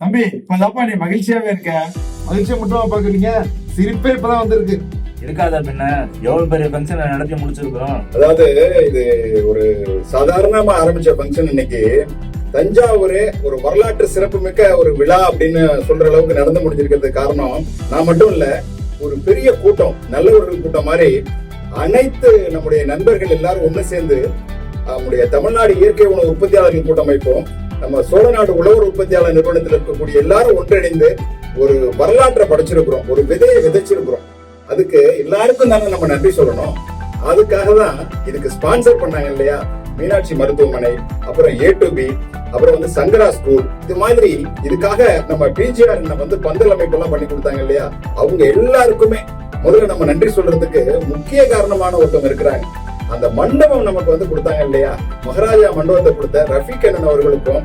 தம்பி இப்பதாப்பா நீ மகிழ்ச்சியாவே இருக்க. மகிழ்ச்சியை மட்டும் பாக்குறீங்க சிரிப்பே இப்பதான் வந்திருக்கு. இருக்காதா பின்ன எவ்வளவு பெரிய ஃபங்க்ஷன் நடத்தி முடிச்சிருக்கிறோம். அதாவது இது ஒரு சாதாரணமா ஆரம்பிச்ச ஃபங்க்ஷன் இன்னைக்கு. தஞ்சாவூரே ஒரு வரலாற்று சிறப்புமிக்க ஒரு விழா அப்படின்னு சொல்ற அளவுக்கு நடந்து முடிஞ்சிருக்கிறது காரணம் நான் மட்டும் இல்ல ஒரு பெரிய கூட்டம் நல்லவர்கள் கூட்டம் மாதிரி அனைத்து நம்முடைய நண்பர்கள் எல்லாரும் ஒண்ணு சேர்ந்து நம்முடைய தமிழ்நாடு இயற்கை உணவு உற்பத்தியாளர்கள் கூட்டமைப்போம் நம்ம சோழநாடு உழவர் உற்பத்தியாளர் நிறுவனத்தில் இருக்கக்கூடிய எல்லாரும் ஒன்றிணைந்து ஒரு வரலாற்றை படைச்சிருக்கிறோம். ஒரு விதையை விதைச்சிருக்கிறோம். அதுக்கு எல்லாருக்கும் தானே நம்ம நன்றி சொல்லணும். அதுக்காக தான் இதுக்கு ஸ்பான்சர் பண்ணாங்க இல்லையா? மீனாட்சி மருத்துவமனை அப்புறம் ஏ டு பி அப்புறம் வந்து சங்கரா ஸ்கூல் இது மாதிரி இதுக்காக நம்ம பிஜிஆர் வந்து பந்தல் அமைப்பு எல்லாம் பண்ணி கொடுத்தாங்க இல்லையா? அவங்க எல்லாருக்குமே முதல்ல நம்ம நன்றி சொல்றதுக்கு முக்கிய காரணமான ஒருத்தவங்க இருக்கிறாங்க. அந்த மண்டபம் நமக்கு வந்து கொடுத்தாங்க இல்லையா? மகாராஜா மண்டபத்தை கொடுத்த ரஃபீக் அண்ணன் அவர்களுக்கும்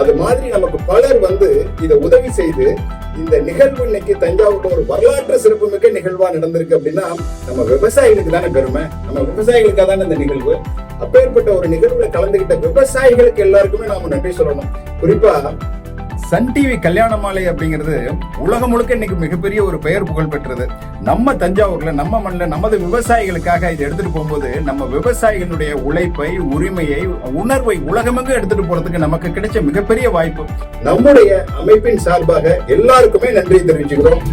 அது மாதிரி நமக்கு பலர் வந்து இதை உதவி செய்து இந்த நிகழ்வு இன்னைக்கு தஞ்சாவூர்ல ஒரு வரலாற்று சிறப்புமிக்க நிகழ்வா நடந்திருக்கு அப்படின்னா நம்ம விவசாயிகளுக்கு தானே பெருமை. நம்ம விவசாயிகளுக்காக தானே இந்த நிகழ்வு. அப்பேற்பட்ட ஒரு நிகழ்வுல கலந்துகிட்ட விவசாயிகளுக்கு எல்லாருக்குமே நாம நன்றி சொல்லணும். குறிப்பா சன் டிவி கல்யாண மாலை அப்படிங்கிறது உலகம் முழுக்க இன்னைக்கு மிகப்பெரிய ஒரு பெயர் புகழ் பெற்றது. நம்ம தஞ்சாவூர்ல நம்ம மண்ணில் நமது விவசாயிகளுக்காக இதை எடுத்துட்டு போகும்போது நம்ம விவசாயிகளுடைய உழைப்பை உரிமையை உணர்வை உலகமெங்கு எடுத்துட்டு போறதுக்கு நமக்கு கிடைச்ச மிகப்பெரிய வாய்ப்பு. நம்முடைய அமைப்பின் சார்பாக எல்லாருக்குமே நன்றி தெரிவிச்சுக்கிறோம்.